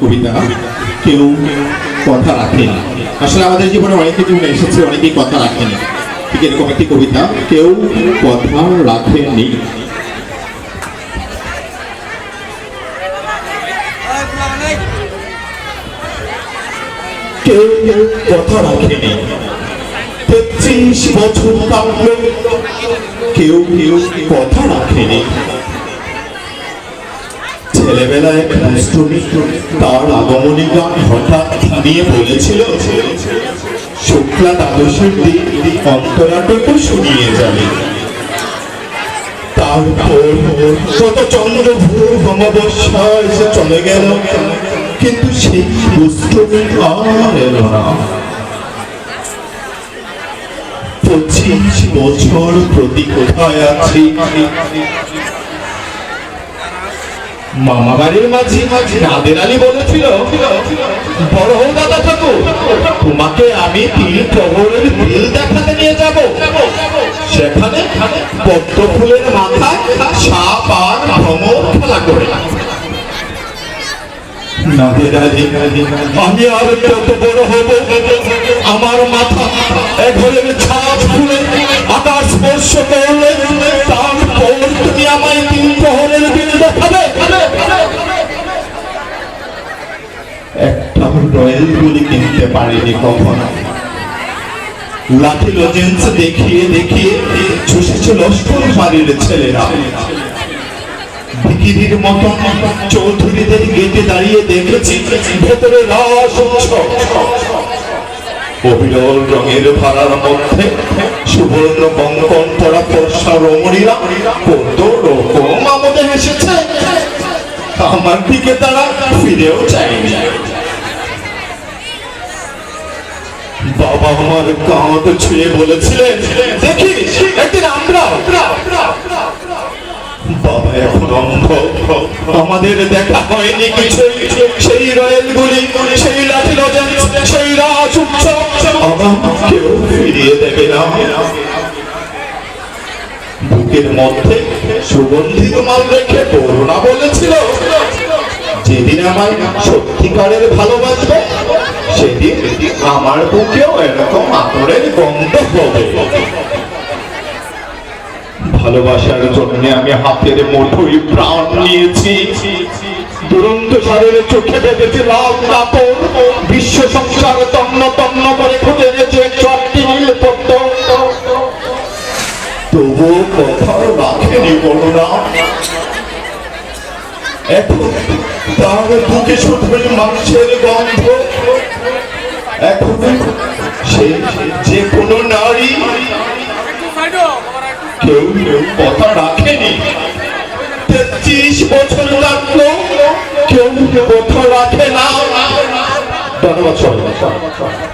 কবিতা কেউ কথা রাখেনি আসলে আমাদের জীবনে অনেকে জীবনে এসেছে, অনেকেই কথা রাখেনি ঠিক এরকম একটি কবিতা, কেউ কথা রাখেনি কেউ কথা রাখেনি তেত্রিশ বছর কেউ কেউ কথা রাখেনি ছেলেবেলায় দুষ্টুমি তার আগমনী গান হঠাৎ থামিয়ে বলেছিল, শুক্লা দ্বাদশের দিন অন্তরাটুকু শুনিয়ে যাবে। তারপর কত চন্দ্র ভোর অমাবস্যা এসে চলে গেল, কিন্তু সেই দুষ্টুমি আর এলো না। পঁচিশ বছর প্রতি কোথায় আছি? মামা বাড়ির মাঝি নাদের আলী বলেছিল, বড় হও দাদা ঠাকুর, তোমাকে আমি তিন প্রহরের বিল দেখাতে নিয়ে যাব। সেখানে পদ্ম ফুলের মাথায় সাপ আর ভ্রমর খেলা করে। আমি আর কত বড় হব, আমার মাথা এক ঘরের ছাপ ফুলে আকাশ স্পর্শ করলে তারপর তুমি আমায় তিন প্রহরের বিল দেখাবে। রয়্যাল কিনতে পারিনি কখনো। লাঠি লজেন্স দেখিয়ে দেখিয়ে ছুসেছে লস্কর বাড়ির ছেলেরা। ভিকিরির মতন চৌধুরীদের গেটে দাঁড়িয়ে দেখেছি ভেতরে অবিরল রঙের ভাড়ার মধ্যে সুবর্ণ বঙ্কন পড়া পরশা রমণীরা কত রকম আমাদের এসেছে আমার দিকে তারা ফিরেও চায়নি। বাবা আমার কাঁধ ছুঁয়ে বলেছিলেন, দেখি, একদিন আমরা বাবা এখন অন্ধ। আমাদের দেখা হয়নি কিছু সেই রয়েল গুলি সেই লাঠি লজেন সেই রাজ ফিরিয়ে দেবে না। বুকের মধ্যে সুগন্ধিত মাল রেখে করোনা বলেছিল, যেদিন আমার সত্যিকারের ভালোবাসবে আমার বুকেও এরকম আতরের গন্ধ হবে। ভালোবাসার জন্য আমি হাতের মুঠোই প্রাণ নিয়েছি। দুরন্ত সারের চোখে দেখেছি লাল কাপড়। বিশ্ব সংসার তন্ন তন্ন করে খুঁজে গেছে মিল পড়ত তবুও কথা রাখেনি এখন তার বুকে মাংসের গন্ধ। এখন সে যে কোনো নারী কেউ কেউ কথা রাখেনি। তেত্রিশ বছর লাগল, কেউ কথা রাখে না। ধন্যবাদ